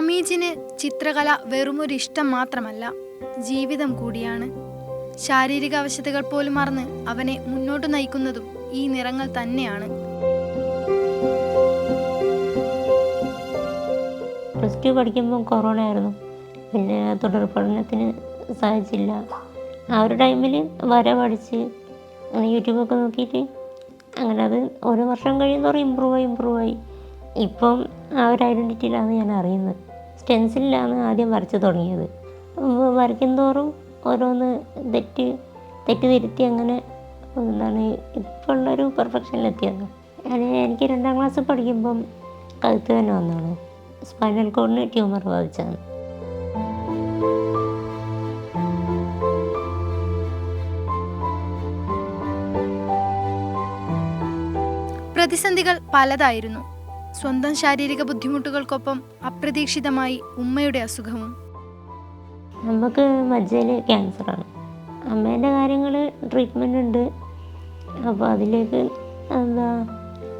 സമീജിന് ചിത്രകല വെറുമൊരു ഇഷ്ടം മാത്രമല്ല ജീവിതം കൂടിയാണ്. ശാരീരിക അവശതകൾ പോലും മറന്ന് അവനെ മുന്നോട്ട് നയിക്കുന്നതും ഈ നിറങ്ങൾ തന്നെയാണ്. പ്ലസ് ടു പഠിക്കുമ്പോൾ കൊറോണ ആയിരുന്നു. പിന്നെ തുടർ പഠനത്തിന് സാധിച്ചില്ല. ആ ഒരു ടൈമിൽ വര പഠിച്ച് യൂട്യൂബൊക്കെ നോക്കിയിട്ട് അങ്ങനെ അത് ഓരോ വർഷം കഴിയുമ്പോൾ ഇമ്പ്രൂവ് ആയി ഇമ്പ്രൂവ് ആയി. ഇപ്പം ആ ഒരു ഐഡന്റിറ്റിയിലാണ് ഞാൻ അറിയുന്നത്. സ്റ്റെൻസിലാണ് ആദ്യം വരച്ച് തുടങ്ങിയത്. വരയ്ക്കും തോറും ഓരോന്ന് തെറ്റ് തെറ്റ് തിരുത്തി അങ്ങനെ എന്താണ് ഇപ്പോൾ ഉള്ളൊരു പെർഫെക്ഷനിലെത്തിയത്. അത് എനിക്ക് രണ്ടാം ക്ലാസ് പഠിക്കുമ്പം കഴുത്ത് തന്നെ വന്നതാണ്. സ്പൈനൽ കോഡിന് ട്യൂമർ ബാധിച്ചതാണ്. പ്രതിസന്ധികൾ പലതായിരുന്നു. സ്വന്തം ശാരീരിക ബുദ്ധിമുട്ടുകൾക്കൊപ്പം അപ്രതീക്ഷിതമായി ഉമ്മയുടെ അസുഖവും. നമുക്ക് മജ്ജയിൽ ക്യാൻസറാണ്. അമ്മേന്റെ കാര്യങ്ങൾ ട്രീറ്റ്മെന്റ് ഉണ്ട് അപ്പോൾ അതിലേക്ക് എന്താ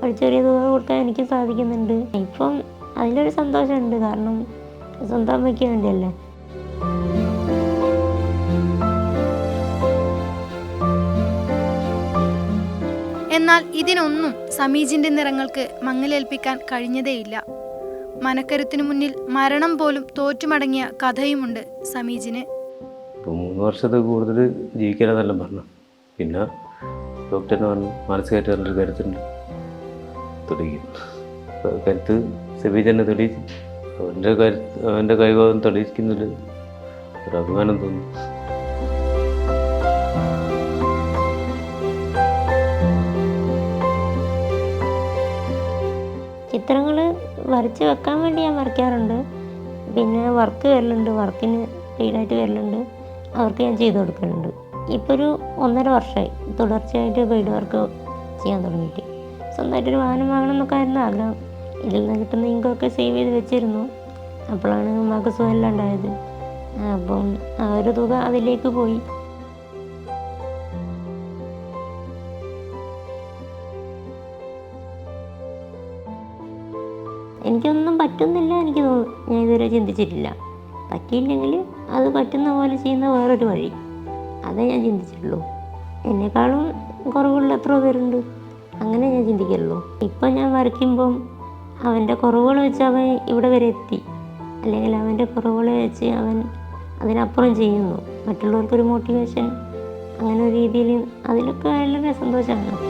ഒരു ചെറിയ തുക കൊടുക്കാൻ എനിക്ക് സാധിക്കുന്നുണ്ട്. ഇപ്പം അതിലൊരു സന്തോഷമുണ്ട്. കാരണം സ്വന്തം അമ്മയ്ക്ക് വേണ്ടിയല്ലേ. എന്നാൽ ഇതിനൊന്നും സമീജിന്റെ നിറങ്ങൾക്ക് മങ്ങലേൽപ്പിക്കാൻ കഴിഞ്ഞതേയില്ല. മനക്കരുത്തിനു മുന്നിൽ മരണം പോലും തോറ്റുമടങ്ങിയ കഥയുമുണ്ട് സമീജിന്. മൂന്ന് വർഷത്തെ കൂടുതൽ ജീവിക്കാനെന്നെല്ലാം പറഞ്ഞു. പിന്നെ ഡോക്ടറിന് പറഞ്ഞു മാനസികമായിട്ട് നല്ലൊരു കരുത്തുണ്ട് തുടങ്ങി കരുത്ത് സെബി തന്നെ തെളിയിച്ചു അവന്റെ കരുത്ത് അവന്റെ കൈവാദം തെളിയിക്കുന്നതിൽ ഒരു അഭിമാനം തോന്നി. വരച്ച് വെക്കാൻ വേണ്ടി ഞാൻ വരയ്ക്കാറുണ്ട്. പിന്നെ വർക്ക് വരലുണ്ട് വർക്കിന് പെയ്ഡായിട്ട് വരലുണ്ട് അവർക്ക് ഞാൻ ചെയ്ത് കൊടുക്കലുണ്ട് ഇപ്പോൾ ഒരു ഒന്നര വർഷമായി തുടർച്ചയായിട്ട് പെയ്ഡ് വർക്ക് ചെയ്യാൻ തുടങ്ങിയിട്ട്. സ്വന്തമായിട്ടൊരു വാഹനം വാങ്ങണം എന്നൊക്കെ ആയിരുന്നു ആഗ്രഹം. ഇതിൽ നിന്ന് കിട്ടുന്ന ഇൻകൊക്കെ സേവ് ചെയ്ത് വെച്ചിരുന്നു. അപ്പോഴാണ് ഉമ്മാക്ക് സുഖമില്ലാണ്ടായത്. അപ്പം ആ ഒരു തുക അതിലേക്ക് പോയി. എനിക്കൊന്നും പറ്റുന്നില്ല എനിക്ക് തോന്നുന്നു. ഞാൻ ഇതുവരെ ചിന്തിച്ചിട്ടില്ല. പറ്റിയില്ലെങ്കിൽ അത് പറ്റുന്ന പോലെ ചെയ്യുന്ന വേറൊരു വഴി. അതേ ഞാൻ ചിന്തിച്ചിട്ടുള്ളൂ. എന്നെക്കാളും കുറവുള്ള എത്ര പേരുണ്ട്. അങ്ങനെ ഞാൻ ചിന്തിക്കുള്ളൂ. ഇപ്പം ഞാൻ വരയ്ക്കുമ്പം അവന്റെ കുറവുകൾ വെച്ച് അവൻ ഇവിടെ വരെ എത്തി. അല്ലെങ്കിൽ അവന്റെ കുറവുകൾ വെച്ച് അവൻ അതിനപ്പുറം ചെയ്യുന്നു. മറ്റുള്ളവർക്കൊരു മോട്ടിവേഷൻ അങ്ങനെ ഒരു രീതിയിൽ അതിലൊക്കെ വളരെ സന്തോഷമാണ്.